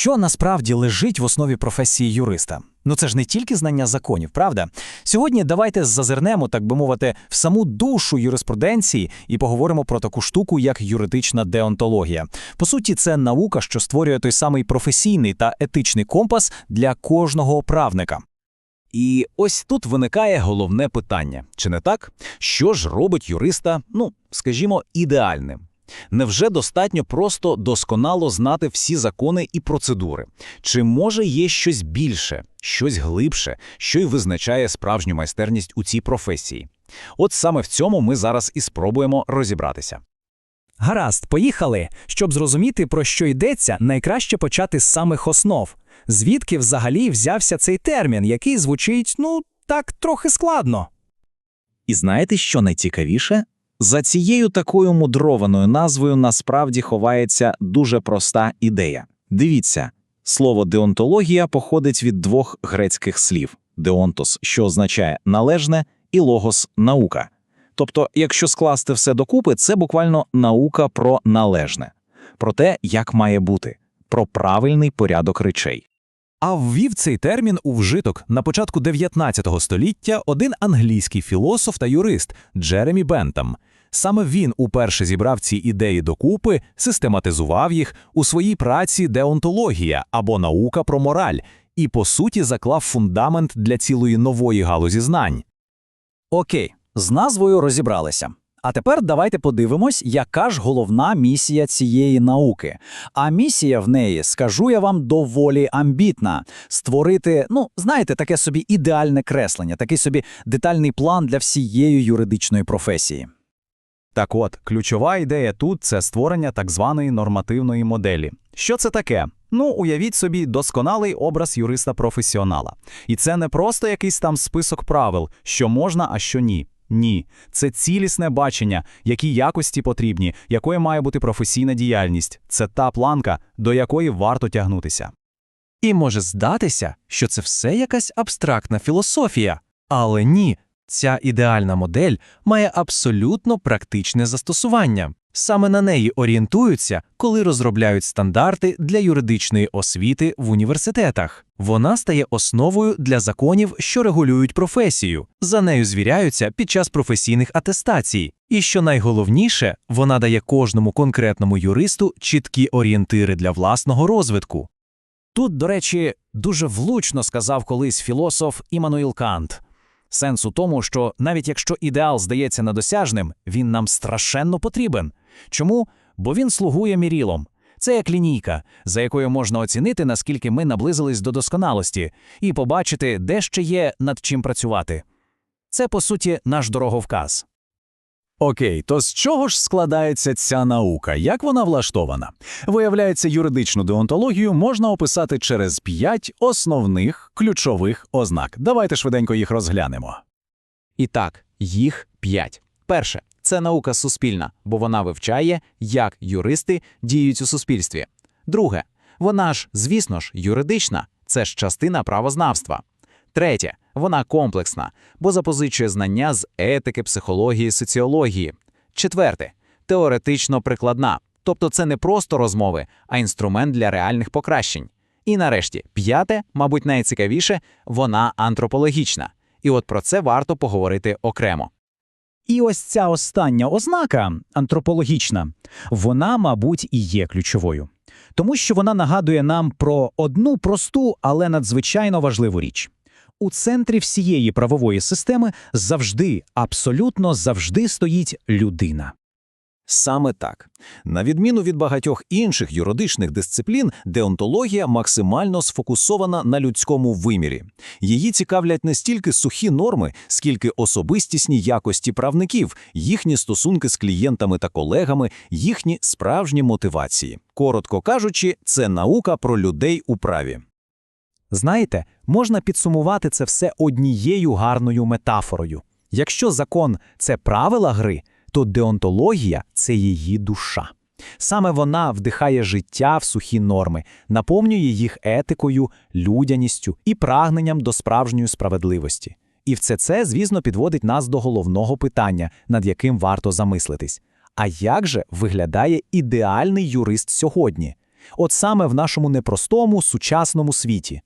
Що насправді лежить в основі професії юриста? Ну це ж не тільки знання законів, правда? Сьогодні давайте зазирнемо, так би мовити, в саму душу юриспруденції і поговоримо про таку штуку, як юридична деонтологія. По суті, це наука, що створює той самий професійний та етичний компас для кожного правника. І ось тут виникає головне питання: чи не так? Що ж робить юриста, ну, скажімо, ідеальним? Невже достатньо просто досконало знати всі закони і процедури? Чи може є щось більше, щось глибше, що й визначає справжню майстерність у цій професії? От саме в цьому ми зараз і спробуємо розібратися. Гаразд, поїхали. Щоб зрозуміти, про що йдеться, найкраще почати з самих основ. Звідки взагалі взявся цей термін, який звучить, ну, так трохи складно. І знаєте, що найцікавіше? За цією такою мудрованою назвою насправді ховається дуже проста ідея. Дивіться, слово деонтологія походить від двох грецьких слів: деонтос, що означає належне, і логос наука. Тобто, якщо скласти все докупи, це буквально наука про належне, про те, як має бути, про правильний порядок речей. А ввів цей термін у вжиток на початку 19 століття один англійський філософ та юрист Джеремі Бентам. Саме він уперше зібрав ці ідеї докупи, систематизував їх у своїй праці деонтологія або наука про мораль, і по суті заклав фундамент для цілої нової галузі знань. Окей, з назвою розібралися. А тепер давайте подивимось, яка ж головна місія цієї науки. А місія в неї, скажу я вам, доволі амбітна: створити, ну, знаєте, таке собі ідеальне креслення, такий собі детальний план для всієї юридичної професії. Так от, ключова ідея тут це створення так званої нормативної моделі. Що це таке? Ну, уявіть собі досконалий образ юриста-професіонала. І це не просто якийсь там список правил, що можна, а що ні. Ні, це цілісне бачення, які якості потрібні, якою має бути професійна діяльність. Це та планка, до якої варто тягнутися. І може здатися, що це все якась абстрактна філософія. Але ні, ця ідеальна модель має абсолютно практичне застосування. Саме на неї орієнтуються, коли розробляють стандарти для юридичної освіти в університетах. Вона стає основою для законів, що регулюють професію. За нею звіряються під час професійних атестацій. І що найголовніше, вона дає кожному конкретному юристу чіткі орієнтири для власного розвитку. Тут, до речі, дуже влучно сказав колись філософ Іммануїл Кант. Сенс у тому, що навіть якщо ідеал здається недосяжним, він нам страшенно потрібен. Чому? Бо він слугує мірілом. Це як лінійка, за якою можна оцінити, наскільки ми наблизились до досконалості, і побачити, де ще є над чим працювати. Це, по суті, наш дороговказ. Окей, то з чого ж складається ця наука? Як вона влаштована? Виявляється, юридичну деонтологію можна описати через п'ять основних ключових ознак. Давайте швиденько їх розглянемо. І так, їх п'ять. Перше це наука суспільна, бо вона вивчає, як юристи діють у суспільстві. Друге, вона ж, звісно ж, юридична, це ж частина правознавства. Третє, вона комплексна, бо запозичує знання з етики, психології, соціології. Четверте, теоретично прикладна, тобто це не просто розмови, а інструмент для реальних покращень. І нарешті, п'яте, мабуть, найцікавіше, вона антропологічна. І от про це варто поговорити окремо. І ось ця остання ознака, антропологічна, вона, мабуть, і є ключовою. Тому що вона нагадує нам про одну просту, але надзвичайно важливу річ. У центрі всієї правової системи завжди, абсолютно завжди стоїть людина. Саме так. На відміну від багатьох інших юридичних дисциплін, деонтологія максимально сфокусована на людському вимірі. Її цікавлять не стільки сухі норми, скільки особистісні якості правників, їхні стосунки з клієнтами та колегами, їхні справжні мотивації. Коротко кажучи, це наука про людей у праві. Знаєте, можна підсумувати це все однією гарною метафорою. Якщо закон це правила гри, то деонтологія це її душа. Саме вона вдихає життя в сухі норми, наповнює їх етикою, людяністю і прагненням до справжньої справедливості. І все це, звісно, підводить нас до головного питання, над яким варто замислитись. А як же виглядає ідеальний юрист сьогодні? От саме в нашому непростому сучасному світі.